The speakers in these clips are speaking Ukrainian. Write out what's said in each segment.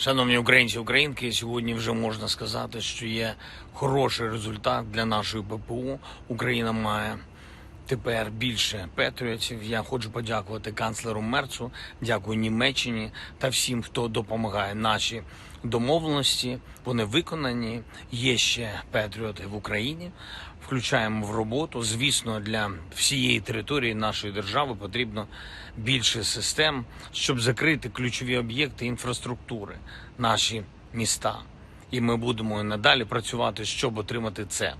Шановні українці, українки, сьогодні вже можна сказати, що є хороший результат для нашої ППО. Україна має тепер більше патріотів. Я хочу подякувати канцлеру Мерцу, дякую Німеччині та всім, хто допомагає наші домовленості. Вони виконані. Є ще патріоти в Україні. Включаємо в роботу. Звісно, для всієї території нашої держави потрібно більше систем, щоб закрити ключові об'єкти інфраструктури, наші міста. І ми будемо надалі працювати, щоб отримати це.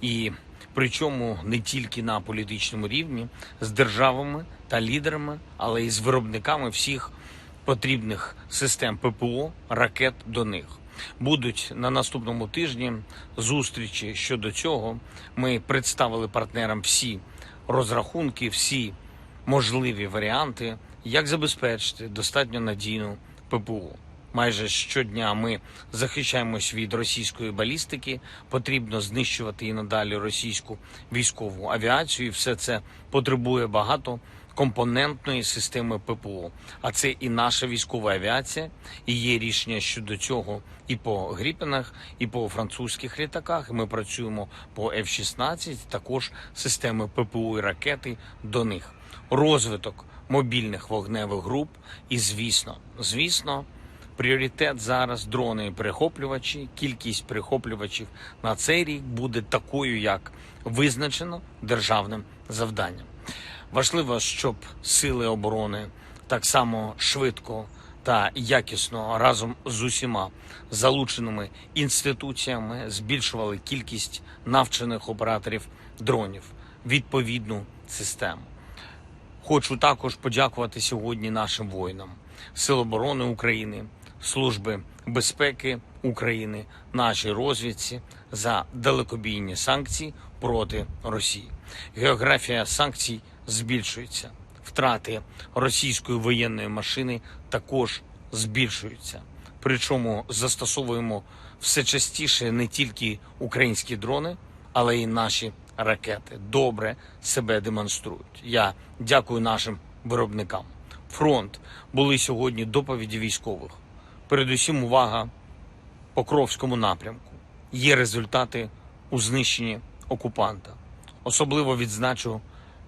І причому не тільки на політичному рівні з державами та лідерами, але й з виробниками всіх потрібних систем ППО, ракет до них. Будуть на наступному тижні зустрічі щодо цього. Ми представили партнерам всі розрахунки, всі можливі варіанти, як забезпечити достатньо надійну ППО. Майже щодня ми захищаємось від російської балістики. Потрібно знищувати і надалі російську військову авіацію. І все це потребує багато компонентної системи ППО. А це і наша військова авіація. І є рішення щодо цього і по Гріпенах, і по французьких літаках. Ми працюємо по F-16, також системи ППО і ракети до них. Розвиток мобільних вогневих груп. І звісно, звісно. Пріоритет зараз дрони і перехоплювачі. Кількість перехоплювачів на цей рік буде такою, як визначено державним завданням. Важливо, щоб сили оборони так само швидко та якісно разом з усіма залученими інституціями збільшували кількість навчених операторів дронів відповідну систему. Хочу також подякувати сьогодні нашим воїнам Сил оборони України, Служби безпеки України, нашій розвідці за далекобійні санкції проти Росії. Географія санкцій збільшується. Втрати російської воєнної машини також збільшуються. Причому застосовуємо все частіше не тільки українські дрони, але й наші ракети добре себе демонструють. Я дякую нашим виробникам. Фронт були сьогодні доповіді військових. Передусім, увага Покровському напрямку. Є результати у знищенні окупанта. Особливо відзначу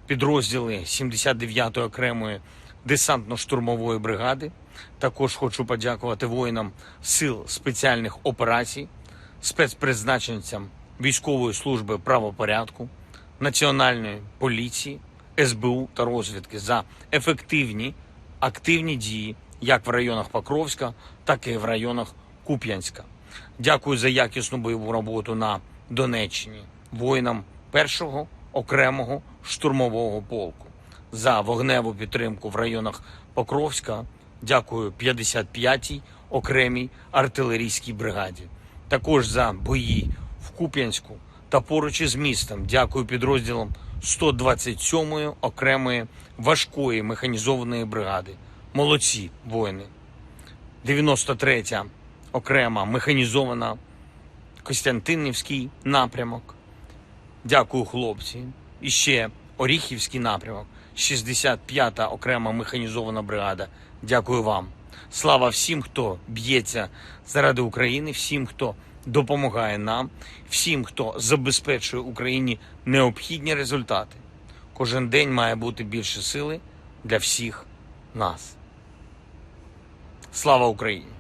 підрозділи 79-ї окремої десантно-штурмової бригади. Також хочу подякувати воїнам сил спеціальних операцій, спецпризначенцям військової служби правопорядку, національної поліції, СБУ та розвідки за ефективні активні дії як в районах Покровська, так і в районах Куп'янська. Дякую за якісну бойову роботу на Донеччині воїнам першого окремого штурмового полку за вогневу підтримку в районах Покровська. Дякую 55-й окремій артилерійській бригаді. Також за бої в Куп'янську та поруч із містом. Дякую підрозділам 127-ї окремої важкої механізованої бригади. Молодці воїни. 93-я окрема механізована Костянтинівський напрямок. Дякую, хлопці. І ще Оріхівський напрямок, 65-та окрема механізована бригада. Дякую вам. Слава всім, хто б'ється заради України, всім, хто допомагає нам, всім, хто забезпечує Україні необхідні результати. Кожен день має бути більше сили для всіх нас. Слава Україні!